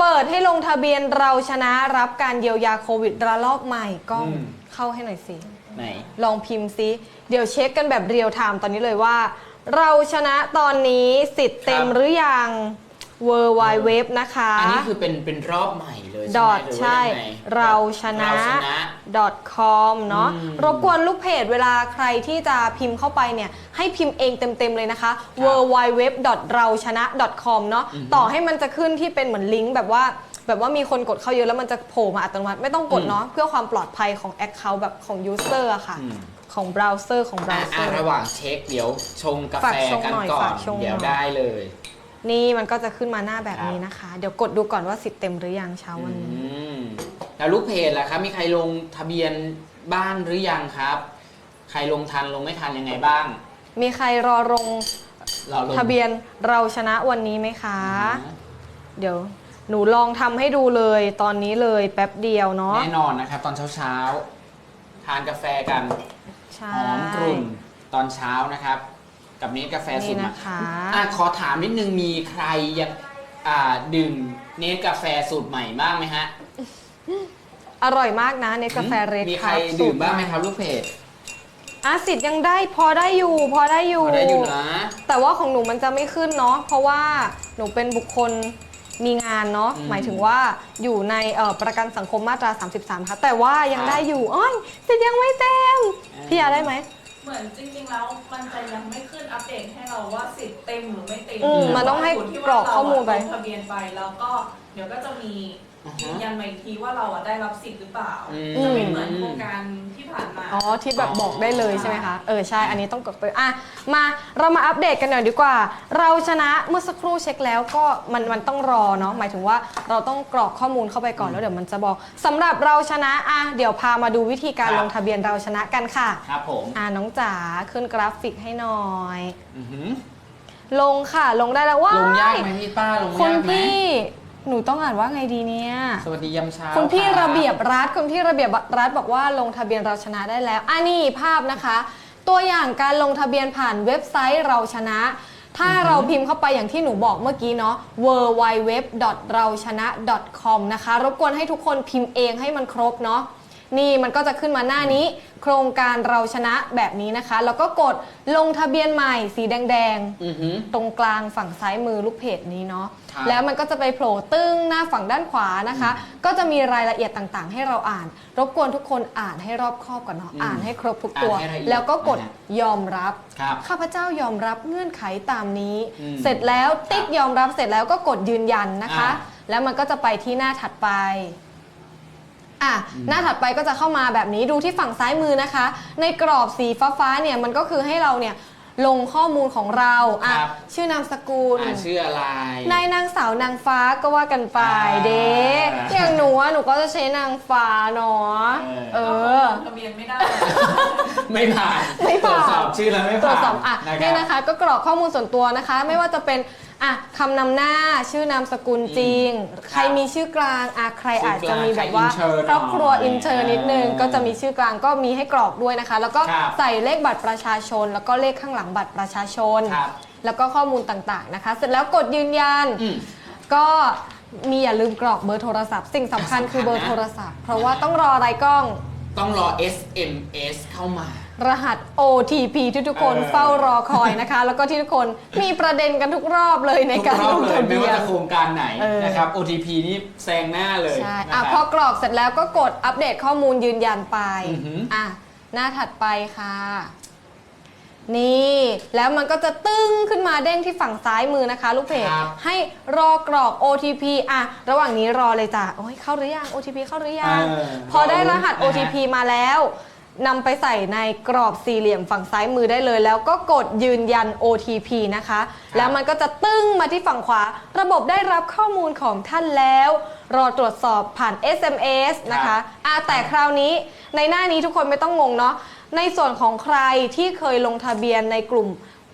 เปิดให้ลงทะเบียนเราชนะรับการเยียวยาโควิดระลอกใหม่กล้องอืม เข้าให้หน่อยสิ ไหน ลองพิมพ์ซิ เดี๋ยวเช็คกันแบบเรียลไทม์ตอนนี้เลยว่า เราชนะตอนนี้สิทธิ์เต็มครับ หรือยัง w w w นะคะ อันนี้คือเป็นเป็นรอบใหม่เลยใช่ดไหมอทหรือว่าใช่ยังไงเราชนะเราชนะ .com เนาะอืมรบกวนลูกเพจเวลาใครที่จะพิมพ์เข้าไปเนี่ย ให้พิมพ์เองเต็ม ๆ เลยนะคะ w w w เราชนะ .com เนาะอือฮึต่อให้มันจะขึ้นที่เป็นเหมือนลิงก์แบบว่าแบบว่ามีคนกดเข้าเยอะแล้วมันจะโผล่มาอัตโนมัติไม่ต้องกดอืมเนาะเพื่อความปลอดภัยของ Account แบบของ User อะค่ะอืมของเบราว์เซอร์ของเบราอะว์เซอะอร์ระหว่างเช็คเดี๋ยวชงกาฝากแฟชงกันหน่อยก่อฝานกชงเดี๋ยวหน่อยได้เลย นี่มันก็จะขึ้นมาหน้าแบบครับนี้นะคะ เดี๋ยวกดดูก่อนว่าสิทธิ์เต็มหรือยังเช้าวันนี้ อืมแล้วลูกเพจล่ะครับ มีใครลงทะเบียนบ้านหรือยังครับ ใครลงทันลงไม่ทันยังไงบ้าง มีใครรอลงเราลงทะเบียนเราชนะวันนี้ไหมคะ เดี๋ยวหนูลองทำให้ดูเลยตอนนี้เลยแป๊บเดียวเนาะแน่นอนนะครับ ตอนเช้าๆทานกาแฟกัน ใช่ หอมกรุ่นตอนเช้านะครับ กับเนสกาแฟสูนี่ตรใหม่นะคะ อะขอถามนิดนึงมีใครอยากอ่าดื่มเนสกาแฟสูตรใหม่บ้างไหมฮะอร่อยมากนะเนสกาแฟเรดมีคใครรับดื่มบ้างไหมครับลูกเพจอะสิทธิ์ยังได้พอได้อยู่ พอได้อยู่ พอได้อยู่นะ แต่ว่าของหนูมันจะไม่ขึ้นเนาะเพราะว่าหนูเป็นบุคคลมีงานเนาะอืมหมายถึงว่าอยู่ในเอ่อประกันสังคมมาตรา 33 ค่ะ แต่ว่ายังครับได้อยู่อ้อยสิทธิ์ยังไม่เต็มอ่าพี่ยาได้ไหม เหมือนจริงๆแล้วมันจะยังไม่ขึ้นอัปเดตให้เราว่าสิทธิ์เต็มหรือไม่เต็มอืมมันต้องให้ยู่ที่กรอกข้อมูลไปว่าเราลงทะเบียนไปแล้วก็เดี๋ยวก็จะมีอ่าฮะ ยืนยันมาอีกทีว่าเราอะได้รับสิทธิ์หรือเปล่าอืม จะไม่เหมือนโครงการที่ผ่านมา อ๋อที่แบบอ๋อบอกได้เลยใช่ไหมคะ เออใช่อันนี้ต้องกดไปอะมาเรามาอัปเดตกันหน่อยดีกว่า เราชนะเมื่อสักครู่เช็คแล้วก็มันมันต้องรอเนาะหมายถึงว่าเราต้องกรอกข้อมูลเข้าไปก่อนแล้วเดี๋ยวมันจะบอกสำหรับเราชนะอะเดี๋ยวพามาดูวิธีการลงทะเบียนเราชนะกันค่ะครับผมอะน้องจ๋าขึ้นกราฟิกให้หน่อย อื้อหือลงค่ะลงได้แล้วว้าลงยากไหมพี่ป้าลงคุณยากไหมพี่ หนูต้องอ่านว่าไงดีเนี่ย สวัสดียามเช้าคุณพี่บระเบียบรัฐคุณพี่ระเบียบรัฐบอกว่าลงทะเบียนเราชนะได้แล้วอะนี่ภาพนะคะ ตัวอย่างการลงทะเบียนผ่านเว็บไซต์เราชนะ ถ้าเราพิมพ์เข้าไปอย่างที่หนูบอกเมื่อกี้เนาะ w w w เราชนะ com นะคะ รบกวนให้ทุกคนพิมพ์เองให้มันครบเนาะ นี่มันก็จะขึ้นมาหน้านี้ โครงการเราชนะแบบนี้นะคะ แล้วก็กดลงทะเบียนใหม่สีแดงๆ อือหือ ตรงกลางฝั่งซ้ายมือลูกเพจนี้เนาะ ครับแล้วมันก็จะไปโผล่ตึ้งหน้าฝั่งด้านขวานะคะ ก็จะมีรายละเอียดต่างๆ ให้เราอ่าน รบกวนทุกคนอ่านให้รอบคอบก่อนเนาะ อืมอ่านให้ครบทุกตัว อ่านให้ละเอียดแล้วก็กดนะฮะยอมรับ ครับข้าพเจ้ายอมรับเงื่อนไขตามนี้ อืมเสร็จแล้วติ๊กยอมรับเสร็จแล้วก็กดยืนยันนะคะ อ่า แล้วมันก็จะไปที่หน้าถัดไป อะหน้าถัดไปก็จะเข้ามาแบบนี้ดูที่ฝั่งซ้ายมือนะคะ ในกรอบสีฟ้าๆเนี่ยมันก็คือให้เราเนี่ยลงข้อมูลของเราอะครับ ชื่อนามสกุล อ่าชื่ออะไร นายนางสาวนางฟ้าก็ว่ากันไปอ่าเด้อย่างหนูอะหนูก็จะใช้นางฟ้าเนาะเออเอ อ ลงทะเบียนไม่ได้ ไม่ผ่านไม่ผ่าน ตรวจสอบชื่อแล้วไม่ตรวผ่าจนสอบอะนะคเนี่รัยบนะคะ ก็กรอกข้อมูลส่วนตัวนะคะ ไม่ว่าจะเป็น อะคำนำหน้าชื่อนามสกุลจริง ใครมีชื่อกลางอะใครอาจจะมีแบบว่าใคร intern ครอบครัวหน่อยอินเทอร์นิดนึงอ่าก็จะมีชื่อกลางก็มีให้กรอกด้วยนะคะ แล้วก็ครับใส่เลขบัตรประชาชน แล้วก็เลขข้างหลังบัตรประชาชน ครับแล้วก็ข้อมูลต่างๆนะคะ เสร็จแล้วกดยืนยัน อืม ก็มีอย่าลืมกรอกเบอร์โทรศัพท์ สิ่งสำคัญสำคัญคือเบอร์นะโทรศัพท์ เพราะว่าต้องรออะไรกล้อง ต้องรอ SMS เข้ามา รหัส OTP ที่ทุกคนเออ เฝ้ารอคอยนะคะ แล้วก็ที่ทุกคนมีประเด็นกันทุกรอบเลยในทุกการรอลบงเลยทะไม่เบียว่าน จะโครงการไหนเออ นะครับ OTP นี่แซงหน้าเลยใช่นะอะคพอรับ กรอกเสร็จแล้วก็กดอัปเดตข้อมูลยืนยันไปอือหืออ่ อะหน้าถัดไปค่ะ นี่ แล้วมันก็จะตึ้งขึ้นมาเด้งที่ฝั่งซ้ายมือนะคะ ลูกเพจครับ ให้รอกรอก OTP อะ ระหว่างนี้รอเลยจ้ะโอ้ยเข้าหรือยัง OTP เข้าหรือยัง เออพอได้รหัสรอลุ้นนะฮะ OTP มาแล้ว นำไปใส่ในกรอบสี่เหลี่ยมฝั่งซ้ายมือได้เลย แล้วก็กดยืนยัน OTP นะคะ แล้วมันก็จะตึ้งมาที่ฝั่งขวา ระบบได้รับข้อมูลของท่านแล้ว รอตรวจสอบผ่าน SMS นะคะอะแต่คราวนี้ในหน้านี้ทุกคนไม่ต้องงงเนาะในส่วนของใครที่เคยลงทะเบียนในกลุ่ม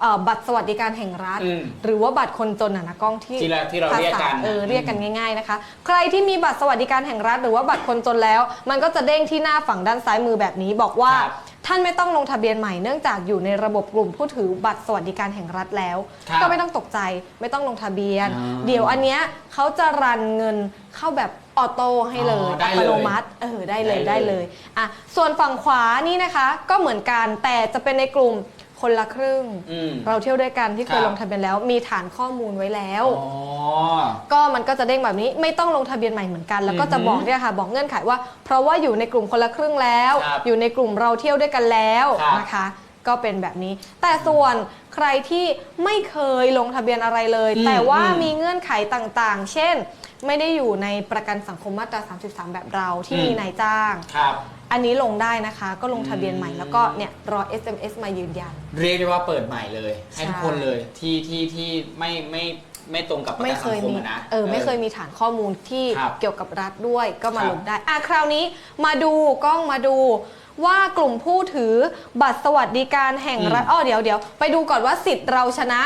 เอ่อบัตรสวัสดิการแห่งรัฐ อืมหรือว่าบัตรคนจนอะนะกล้องที่ที่เราที่เราเรียกกันภษเออเรียกกันง่าย ๆนะคะ ใครที่มีบัตรสวัสดิการแห่งรัฐ หรือว่าบัตรคนจนแล้ว มันก็จะเด้งที่หน้าฝั่งด้านซ้ายมือแบบนี้บอกว่า ครับท่านไม่ต้องลงทะเบียนใหม่เนื่องจากอยู่ในระบบกลุ่มผู้ถือบัตรสวัสดิการแห่งรัฐแล้ว ครับก็ไม่ต้องตกใจไม่ต้องลงทะเบียนอ่าเดี๋ยวอันเนี้ยเขาจะรันเงินเข้าแบบออโต้ให้เลยอ๋อได้อัเลย ตโนมัติเออได้เลยได้ได้เลย เลยอะส่วนฝั่งขวานี่นะคะก็เหมือนกันแต่จะเป็นในกลุ่ม คนละครึ่ง อืม เราเที่ยวด้วยกันที่เคครัยบลงทะเบียนแล้ว มีฐานข้อมูลไว้แล้ว อ๋อ ก็มันก็จะเด้งแบบนี้ไม่ต้องลงทะเบียนใหม่เหมือนกัน แล้วก็จะอือหือบอกเนี่ยค่ะ บอกเงื่อนไขว่า เพราะว่าอยู่ในกลุ่มคนละครึ่งแล้ว ครับอยู่ในกลุ่มเราเที่ยวด้วยกันแล้วครับนะคะ ก็เป็นแบบนี้ แต่ส่วนใครที่ไม่เคยลงทะเบียนอะไรเลย อืมแต่ว่าอืมมีเงื่อนไขต่างๆ เช่น ไม่ได้อยู่ในประกันสังคมมาตรา 33 แบบเราที่อืม มีนายจ้าง ครับ อันนี้ลงได้นะคะ ก็ลงทะเบียนใหม่อืมแล้วก็เนี่ยรอ SMS มายืนยัน เรียกได้ว่าเปิดใหม่เลยให้ทุกใช่คนเลยที่ที่ที่ไม่ไม่ไม่ตรงกับประไม่กันเคสังยคมมีอะนะ เออไม่เคยมีฐานข้อมูลที่ครับเกี่ยวกับรัฐด้วยก็มาครับลงได้อะคราวนี้มาดูกล้องมาดูว่ากลุ่มผู้ถือบัตรสวัสดิการแห่งรัฐอ้อเดี๋ยวเดี๋ยวไปดูก่อนว่าสิทธิ์เราชนะ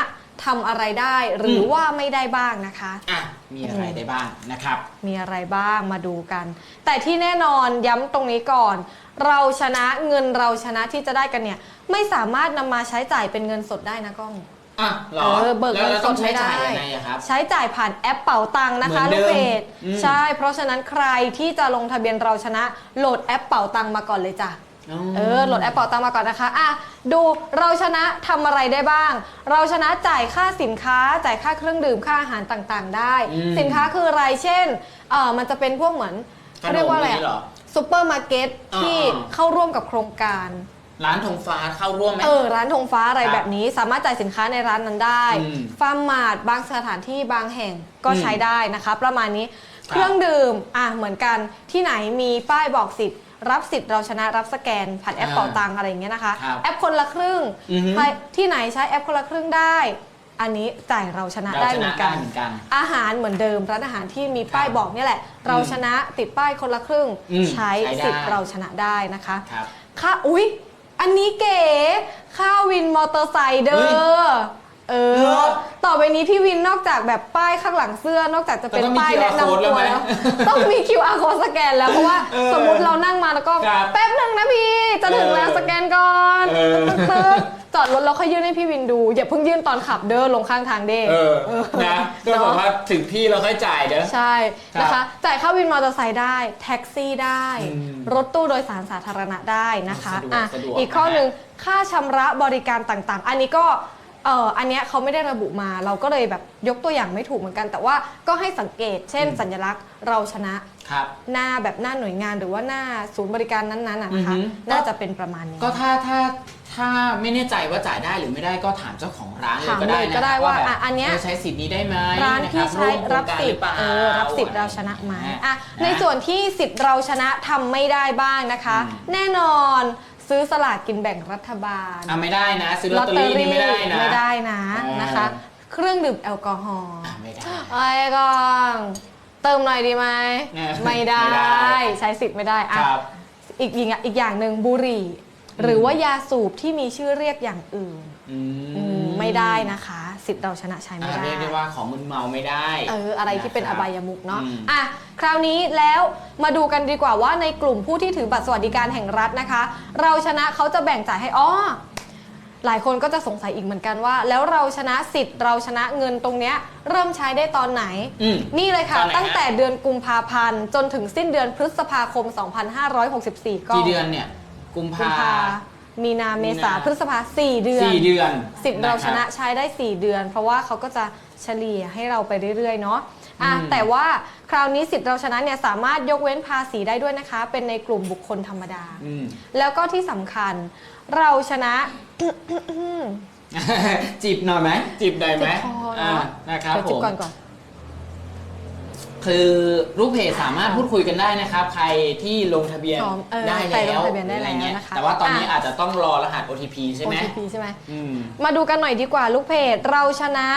ทำอะไรได้หรืออม ว่าไม่ได้บ้างนะคะ อะมีอะไรได้บ้างนะครับ มีอะไรบ้างมาดูกัน แต่ที่แน่นอนย้ำตรงนี้ก่อน เราชนะเงินเราชนะที่จะได้กันเนี่ย ไม่สามารถนำมาใช้จ่ายเป็นเงินสดได้นะกล้อง อะเหรอเออเบิกแล้วเงินเราสต้อดงใช้ไม่ได้ จ่ายยังไงอะครับ ใช้จ่ายผ่านแอปเป๋าตังค์นะคะเหมืลูอนกเดิมเพจอืม ใช่ เพราะฉะนั้นใครที่จะลงทะเบียนเราชนะโหลดแอปเป๋าตังค์มาก่อนเลยจ้ะ เออโหลดแอปเป๋าตังค์มาก่อนนะคะอะดูเราชนะทำอะไรได้บ้าง เราชนะจ่ายค่าสินค้า จ่ายค่าเครื่องดื่มค่าอาหารต่างๆ ได้ อืม สินค้าคืออะไรเช่นเออมันจะเป็นพวกเหมือนขเขานเรียมกว่าอะไรนี้เหรอ ซูเปอร์มาร์เก็ตที่อ่าเข้าร่วมกับโครงการ ร้านธงฟ้าเข้าร่วมไหม เออร้านธงฟ้าอะไรครับแบบนี้สามารถจ่ายสินค้าในร้านนั้นได้อืมฟาร์มมาร์ทบางสถานที่บางแห่งก็อืมใช้ได้นะคะ ประมาณนี้ครับเครื่องดื่มอะเหมือนกันที่ไหนมีป้ายบอกสิทธิ์ รับสิทธิ์เราชนะรับสแกนผ่านแอปอ่าเป๋าตังอะไรอย่างเงี้ยนะคะ ครับแอปคนละครึ่งอือฮึ ใครที่ไหนใช้แอปคนละครึ่งได้ อันนี้จ่ายเราชนะเราได้ชเหมืนะอนได้กันเหมือนกัน อาหารเหมือนเดิมร้านอาหารที่มีป้ายครับบอกเนี่ยแหละ เราชนะติดป้ายคนละครึ่ง อืมใช้ใช้ได้ สิทธิ์เราชนะได้นะคะครับ ค่าอุ๊ย อันนี้เก๋ค่าวินมอเตอร์ไซค์เด้เฮ้ยอ เอเหรออต่อไปนี้พี่วินนอกจากแบบป้ายข้างหลังเสื้อนอกจากจะเป็นก็ต้องมีป้าย QR แนะนำ code แล้ตัววไหมแล้วต้องมี QR code สแกนแล้วเพราะว่าเออสมมติเรานั่งมาแล้วก็ครับแป๊บหนึ่งนะพี่จะถึงแล้วเออสแกนก่อนเออ ตึ๊ดตึ๊ดจอดรถแล้วค่อยยื่นให้พี่วินดู อย่าเพิ่งยื่นตอนขับเด้อลงข้างทางเด้ เออนะก็บอกว่าถึงพี่เราค่อยจ่ายเด้อ ใช่ครับนะคะจ่ายค่าวินมอเตอร์ไซค์ได้ แท็กซี่ได้ อืมรถตู้โดยสารสาธารณะได้นะคะสะดวกอะสะดวกอีกข้อนะฮะหนึ่งค่าชำระบริการต่างๆ อันนี้ก็ เอออันเนี้ยเขาไม่ได้ระบุมาเราก็เลยแบบยกตัวอย่างไม่ถูกเหมือนกัน แต่ว่าก็ให้สังเกต เช่น สัญลักษณ์เราชนะ ครับ หน้าแบบหน้าหน่วยงานหรือว่าหน้าศูนย์บริการนั้นๆนะนะคะอือฮึน่าจะเป็นประมาณนี้ ก็ถ้าถ้าถ้าไม่แน่ใจว่าจ่ายได้หรือไม่ได้ก็ถามเจ้าของร้านเลยถามก็ได้เลยนะก็ได้ว่าแบบอะอันเนี้ยเใช้สิทธิ์นี้ได้ไหมร้านที่ะคใช้วมโครับงการสิหทอธิ์เปล่าเออรับสิทธิ์เราชนะไหมอะะในส่วนที่สิทธิ์เราชนะทำไม่ได้บ้างนะคะอืมแน่นอน ซื้อสลากกินแบ่งรัฐบาลอะไม่ได้นะ ซื้อลอตเตอรี่นี่ไม่ได้นะ ไม่ได้นะเออนะคะ เครื่องดื่มแอลกอฮอล์อะไม่ได้ ไอ้กองเติมหน่อยดีไหมเออไม่ได้ ไม่ได้ ใช้สิทธิ์ไม่ได้คอะรับ อีกอีกอย่างอีกอย่างหนึ่งบุหรี่ หรือว่ายาสูบที่มีชื่อเรียกอย่างอื่นอือืมไม่ได้นะคะ สิทธิ์เราชนะใช้ไม่อะได้ เรียกได้ว่าของมึนเมาไม่ได้ เอออะไรที่เป็นนะคอบายมุกเนาะอืม อะคราวนี้แล้วมาดูกันดีกว่าว่าในกลุ่มผู้ที่ถือบัตรสวัสดิการแห่งรัฐนะคะ เราชนะเขาจะแบ่งจ่ายให้อ๋อหลายคนก็จะสงสัยอีกเหมือนกันว่า แล้วเราชนะสิทธิ์เราชนะเงินตรงเนี้ยเริ่มใช้ได้ตอนไหน อืม นี่เลยค่ะ ตอนไหนฮะ ตั้งแต่เดือนกุมภาพันธ์จนถึงสิ้นเดือนพฤษภาคม 2564 ก็ กี่เดือนเนี่ย กุมกุมภาภา มีนาเมษามีนา พฤษภาสี่เดือนสี่เดือนสิทธิ์เราชนะคบ ใช้ได้ 4 เดือน เพราะว่าเขาก็จะเฉลี่ยให้เราไปเรื่อย ๆ เนาะอะอืม แต่ว่าคราวนี้สิทธิ์เราชนะเนี่ยสามารถยกเว้นภาษีได้ด้วยนะคะ เป็นในกลุ่มบุคคลธรรมดา อืม แล้วก็ที่สำคัญเราชนะ จีบหน่อยไหมจีบหน่อยไหมเจ็บคอเนอะอ่านะครับเดี๋ยวผจิบมก่อนก่อน คือรูปเพจสามารถพูดคุยกันได้นะครับ ใครที่ลงทะเบียนพร้อมเออได้ใครแล้ลวงทะเบียนได้อะไรเงี้ยแล้วนะคะแต่ว่าตอนนี้อะ อาจจะต้องรอรหัส OTP ใช่ไหม OTP ใช่ไหม อืม มาดูกันหน่อยดีกว่าลูกเพจเราชนะ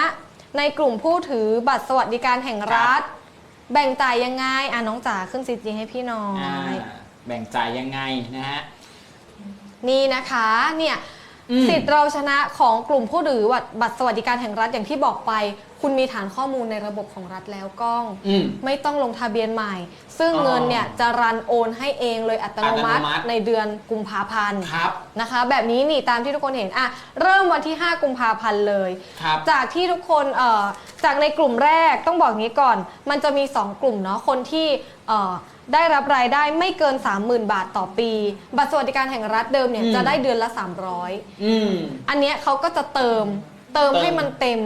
ในกลุ่มผู้ถือบัตรสวัสดิการแห่งรัฐ แบ่งจ่ายยังไงอะน้องจ๋าขึ้นซีจีให้พี่หน้ออ่าย แบ่งจ่ายยังไงนะฮะ นี่นะคะเนี่ยอืมสิทธิ์เราชนะของกลุ่มผู้ถือบัตรบัตรสวัสดิการแห่งรัฐอย่างที่บอกไปคุณมีฐานข้อมูลในระบบของรัฐแล้วกล้อง อืม ไม่ต้องลงทะเบียนใหม่ ซึ่งอ๋อเงินเนี่ยจะรันโอนให้เองเลยอัตโนมัติอัตโนมัติ ในเดือนกุมภาพันธ์ครับ นะคะ แบบนี้นี่ตามที่ทุกคนเห็นอะเริ่มวันที่ 5 กุมภาพันธ์เลย ครับ จากที่ทุกคนเอ่อจากในกลุ่มแรกต้องบอกงี้ก่อน มันจะมี 2 กลุ่มเนาะคนที่เอ่อได้รับรายได้ไม่เกิน 30,000 บาทต่อปี บัตรสวัสดิการแห่งรัฐเดิมเนี่ยอืม จะได้เดือนละ 300 อืม อันเนี้ยเขาก็จะเติม เติมเติมให้มันเต็ม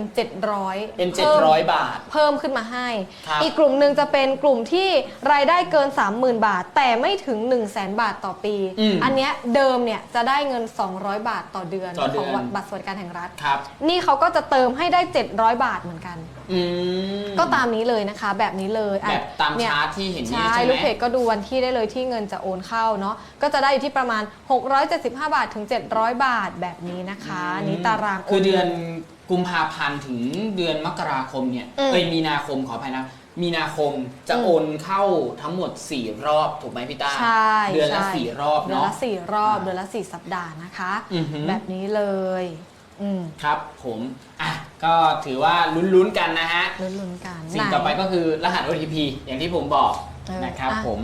700เป็นพิ่ม700บาท เพิ่มขึ้นมาให้ ครับอีกกลุ่มหนึ่งจะเป็นกลุ่มที่รายได้เกิน 30,000 บาท แต่ไม่ถึง 1 0 0 0 0แบาทต่อปี อืมอันเนี้ยเดิมเนี่ยจะได้เงิน 200 บาทต่อเดือนต่อเดืขออน งบัตรสวัสดิการแห่งรัฐ ครับ นี่เขาก็จะเติมให้ได้ 700 บาทเหมือนกัน อืมก็ตามนี้เลยนะคะ แบบนี้เลยอะแบบตามเนี่ย ชาร์ตที่เห็นนี้ใช่ใช่ไหลูม กเพจก็ดูวันที่ได้เลยที่เงินจะโอนเข้าเนาะก็จะได้อยู่ที่ประมาณ 675 บาทถึง 700 บาทแบบนี้นะคะอันนี้ตารางโคือเดือนกุมภาพันธ์ถึงเดือนมกราคมเนี่ยอืมเอ้ยมีนาคมขออภัยนะ มีนาคมจะอืมโอนเข้าทั้งหมด 4 รอบถูกไหมพี่ต้าใช่เดือนละใช่สี่รอบเดือนเนาะ ละสี่รอบอ่าเดือนละสี่สัปดาห์นะคะ อือหือ แบบนี้เลยอืม ครับผมอะ ก็ถือว่าลุ้นๆกันนะฮะ ลุ้นๆกันสิ่งไหนต่อไปก็คือรหัส OTP อย่างที่ผมบอกเออนะครับอะผม